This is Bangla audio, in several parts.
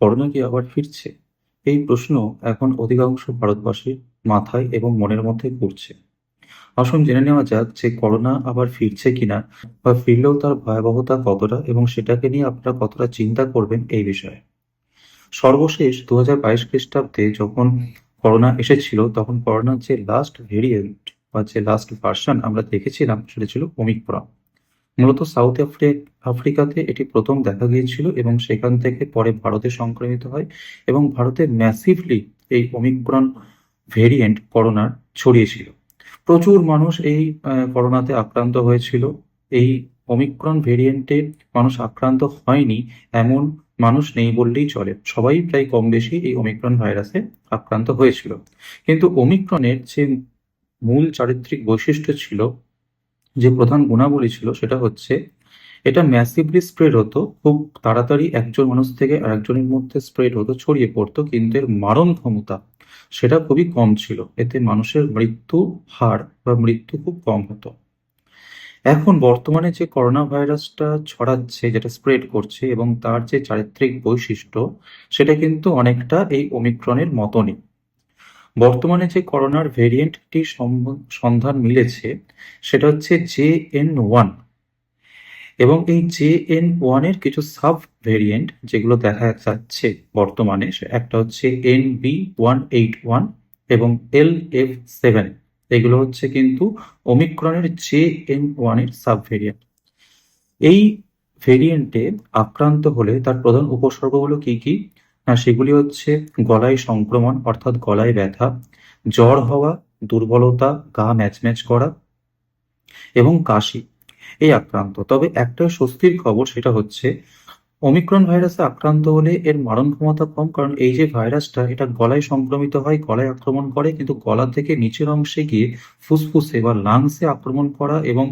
করোনা কি আবার ফিরছে? এই প্রশ্ন এখন অধিকাংশ ভারতবাসীর মাথায় এবং মনের মধ্যে ঘুরছে। আসুন জেনে নেওয়া যাক যে করোনা আবার ফিরছে কিনা বা ফিরলেও তার ভয়াবহতা কতটা এবং সেটাকে নিয়ে আপনারা কতটা চিন্তা করবেন এই বিষয়ে। সর্বশেষ দু হাজার বাইশ খ্রিস্টাব্দে যখন করোনা এসেছিল, তখন করোনার যে লাস্ট ভেরিয়েন্ট বা যে লাস্ট ভার্সন আমরা দেখেছিলাম, সেটা ছিল ওমিক্রন মূলত সাউথ আফ্রি- আফ্রিকাতে এটি প্রথম দেখা গিয়েছিল এবং সেখান থেকে পরে ভারতে সংক্রমিত হয় এবং ভারতে ম্যাসিভলি এই ওমিক্রন ভেরিয়েন্ট করোনার ছড়িয়েছিল। প্রচুর মানুষ এই করোনাতে আক্রান্ত হয়েছিল। এই ওমিক্রন ভেরিয়েন্টে মানুষ আক্রান্ত হয়নি, এমন মানুষ নেই বললেই চলে। সবাই প্রায় কম বেশি এই ওমিক্রন ভাইরাসে আক্রান্ত হয়েছিল। কিন্তু ওমিক্রনের যে মূল চারিত্রিক বৈশিষ্ট্য ছিল যে প্রধান গুণাবলী ছিল সেটা হচ্ছে, এটা ম্যাসিভলি স্প্রেড হতো, খুব তাড়াতাড়ি একজন মানুষ থেকে আরেকজনের মধ্যে স্প্রেড হতো, ছড়িয়ে পড়তো, কিন্তু এর মারণ ক্ষমতা সেটা খুবই কম ছিল। এতে মানুষের মৃত্যু হার বা মৃত্যু খুব কম হতো। এখন বর্তমানে যে করোনা ভাইরাসটা ছড়াচ্ছে, যেটা স্প্রেড করছে এবং তার যে চারিত্রিক বৈশিষ্ট্য, সেটা কিন্তু অনেকটা এই ওমিক্রনের মতনই। বর্তমানে যে করোনার ভেরিয়েন্টটি সন্ধান মিলেছে, সেটা হচ্ছে জে এন ওয়ান। এবং এই জে এন ওয়ানের কিছু সাব ভেরিয়েন্ট যেগুলো দেখা যাচ্ছে বর্তমানে একটা হচ্ছে N B one eight one এবং এল এফ সেভেন। এগুলো হচ্ছে কিন্তু ওমিক্রনের জে এন ওয়ানের সাব ভেরিয়েন্ট এই ভেরিয়েন্টে আক্রান্ত হলে তার প্রধান উপসর্গগুলো কি কি? সেগুলি হচ্ছে গলায় সংক্রমণ, অর্থাৎ গলায় ব্যথা, জ্বর হওয়া, দুর্বলতা, গা ম্যাচম্যাচ করা এবং কাশি এই আক্রান্ত। তবে একটা স্বস্তির খবর সেটা হচ্ছে ওমিক্রন ভাইরাসে আক্রান্ত হলে এর মারণ ক্ষমতা কম, কারণ এই যে ভাইরাসটা, এটা গলায় সংক্রমিত হয়, গলায় আক্রমণ করে, কিন্তু গলা থেকে নিচের অংশে গিয়ে ফুসফুসে বা লাংসে আক্রমণ করা এবং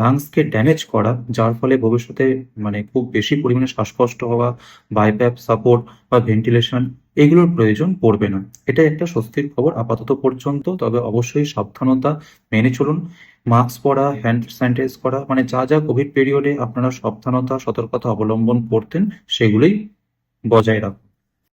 লাংসকে ড্যামেজ করা, যার ফলে ভবিষ্যতে মানে খুব বেশি পরিমাণে শ্বাসকষ্ট হওয়া বাইপ্যাপ সাপোর্ট বা ভেন্টিলেশন এগুলোর প্রয়োজন পড়বে না। এটা একটা স্বস্তির খবর আপাতত পর্যন্ত। তবে অবশ্যই সাবধানতা মেনে চলুন। মাস্ক পরা, হ্যান্ড স্যানিটাইজ করা মানে যা যা কোভিড পিরিয়ডে আপনারা সাবধানতা, সতর্কতা অবলম্বন করতেন, সেগুলোই বজায় রাখুন।